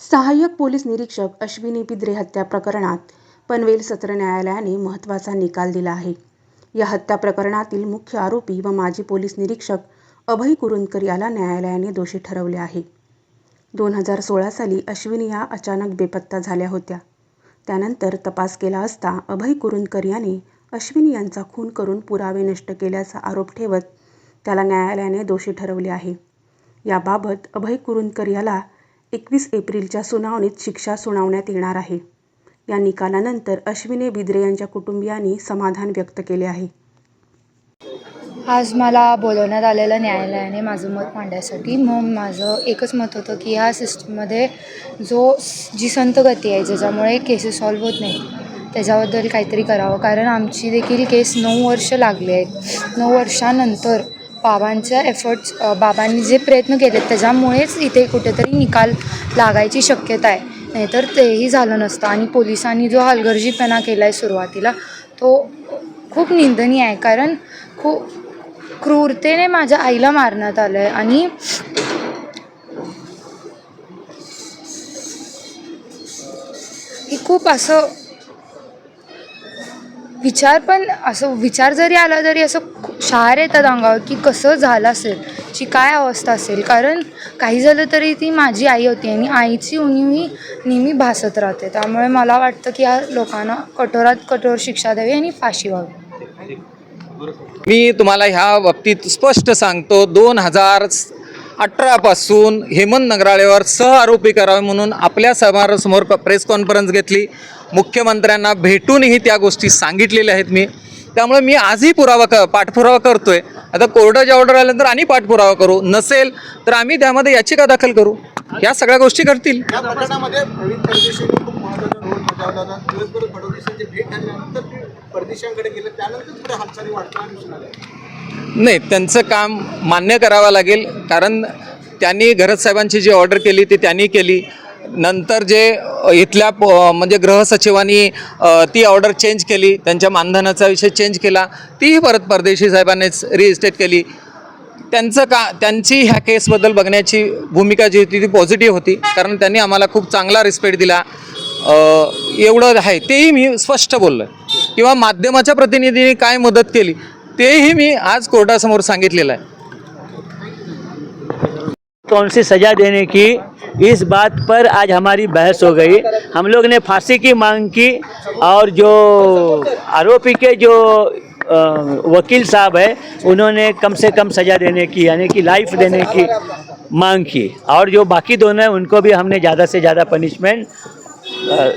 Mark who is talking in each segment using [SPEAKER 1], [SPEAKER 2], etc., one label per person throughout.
[SPEAKER 1] सहाय्यक पोलीस निरीक्षक अश्विनी बिद्रे हत्या प्रकरणात पनवेल सत्र न्यायालयाने महत्त्वाचा निकाल दिला आहे. या हत्या प्रकरणातील मुख्य आरोपी व माजी पोलीस निरीक्षक अभय कुरुंदकर याला न्यायालयाने दोषी ठरवले आहे. दोन हजार सोळा साली अश्विनी या अचानक बेपत्ता झाल्या होत्या. त्यानंतर तपास केला असता अभय कुरुंदकर याने अश्विनी यांचा खून करून पुरावे नष्ट केल्याचा आरोप ठेवत त्याला न्यायालयाने दोषी ठरवले आहे. याबाबत अभय कुरुंदकर याला एकवीस एप्रिलच्या सुनावणीत शिक्षा सुनावण्यात येणार आहे. या निकालानंतर अश्विनी बिद्रे यांच्या कुटुंबियांनी समाधान व्यक्त केले आहे.
[SPEAKER 2] आज मला बोलवण्यात आलेलं न्यायालयाने माझं मत मांडण्यासाठी मग माझं एकच मत होतं की ह्या सिस्टममध्ये जो जी संत गती आहे ज्याच्यामुळे केसेस सॉल्व्ह होत नाही त्याच्याबद्दल काहीतरी करावं. कारण आमची देखील केस नऊ वर्ष लागली आहेत. नऊ वर्षानंतर बाबांच्या एफर्ट्स बाबांनी जे प्रयत्न केलेत त्याच्यामुळेच इथे कुठेतरी निकाल लागायची शक्यता आहे. नाहीतर तेही झालं नसतं. आणि पोलिसांनी जो हलगर्जीपणा केला आहे सुरुवातीला तो खूप निंदनीय आहे. कारण खूप क्रूरतेने माझ्या आईला मारण्यात आलं आहे आणि खूप असं विचार पण असं विचार जरी आला तरी असं शार शहार येतात अंगावर की कसं झालं असेल ची काय अवस्था असेल. कारण काही झालं तरी ती माझी आई होती आणि आईची उणीव ही नेहमी भासत राहते. त्यामुळे मला वाटतं की या लोकांना कठोरात कठोर शिक्षा द्यावी आणि फाशी व्हावी.
[SPEAKER 3] मी तुम्हाला ह्या बाबतीत स्पष्ट सांगतो. दोन हजार अठरापासून हेमंत नगराळेवर सह आरोपी करावे म्हणून आपल्या समोरासमोर प्रेस कॉन्फरन्स घेतली. मुख्यमंत्र्यांना भेटूनही त्या गोष्टी सांगितलेल्या आहेत मी. त्यामुळे मी आजही पुरावा क पाठपुरावा करतोय. आता कोर्टाची ऑर्डर आल्यानंतर आणि पाठपुरावा करू. नसेल तर आम्ही त्यामध्ये याचिका दाखल करू. या सगळ्या गोष्टी करतील.
[SPEAKER 4] या प्रकरणामध्ये प्रवीण खूप महत्त्वाचा रोल बजावला दिवसभर फडणवीसांची भेट झाल्यानंतर परदेशांकडे गेलं त्यानंतर पुढे हालचाली वाढताना दिसून आल्या.
[SPEAKER 3] नाही त्यांचं काम मान्य करावं लागेल कारण त्यांनी घरत साहेबांची जी ऑर्डर केली ती त्यांनी केली. नंतर जे इथल्या प- म्हणजे गृहसचिवांनी ती ऑर्डर चेंज केली त्यांच्या मानधनाचा विषय चेंज केला तीही परत परदेशी साहेबांनीच रिइस्टेट केली. त्यांचं का त्यांची ह्या केसबद्दल बघण्याची भूमिका जी होती ती पॉझिटिव्ह होती कारण त्यांनी आम्हाला खूप चांगला रिस्पेक्ट दिला. एवढं आहे तेही मी स्पष्ट बोललं किंवा माध्यमाच्या प्रतिनिधींनी काय मदत केली तेही मी आज कोर्टासमोर सांगितलेलं आहे.
[SPEAKER 5] कौन सी सज़ा देने की इस बात पर आज हमारी बहस हो गई। हम लोग ने फांसी की मांग की और जो आरोपी के जो वकील साहब है उन्होंने कम से कम सज़ा देने की यानी कि लाइफ देने की मांग की। और जो बाकी दोनों हैं उनको भी हमने ज़्यादा से ज़्यादा पनिशमेंट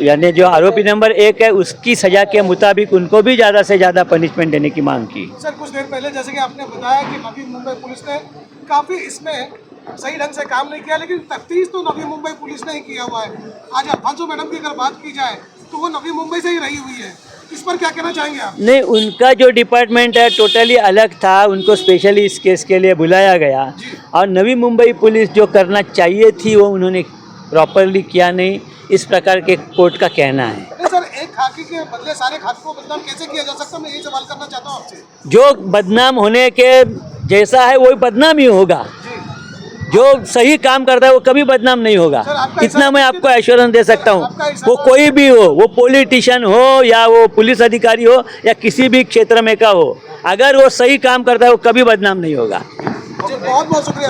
[SPEAKER 5] यानी जो आरोपी नंबर एक है उसकी सज़ा के मुताबिक उनको भी ज़्यादा से ज़्यादा पनिशमेंट देने की मांग की।
[SPEAKER 4] सर कुछ देर पहले जैसे कि आपने बताया कि नवी मुंबई पुलिस ने काफ़ी इसमें सही ढंग से काम नहीं किया लेकिन तफ्तीश तो नवी मुंबई पुलिस ने ही किया हुआ है। आज अल्फांसो मैडम की अगर बात की जाए तो वो नवी मुंबई से ही रही हुई है। इस पर क्या कहना चाहेंगे आप?
[SPEAKER 5] नहीं उनका जो डिपार्टमेंट है टोटली अलग था। उनको स्पेशली इस केस के लिए बुलाया गया। और नवी मुंबई पुलिस जो करना चाहिए थी वो उन्होंने प्रॉपरली किया नहीं। इस प्रकार के कोर्ट का कहना है।
[SPEAKER 4] सर एक खाकी के बदले सारे खाकी को बदनाम कैसे किया जा सकता है? मैं यही सवाल करना चाहता हूँ आपसे।
[SPEAKER 5] जो बदनाम होने के जैसा है वही बदनाम ही होगा। जो। सही काम करता है वो कभी बदनाम नहीं होगा। इतना मैं आपको एश्योरेंस दे सकता हूँ। वो कोई भी हो वो पॉलिटिशियन हो या वो पुलिस अधिकारी हो या किसी भी क्षेत्र में का हो अगर वो सही काम करता है वो कभी बदनाम नहीं होगा।
[SPEAKER 4] बहुत बहुत शुक्रिया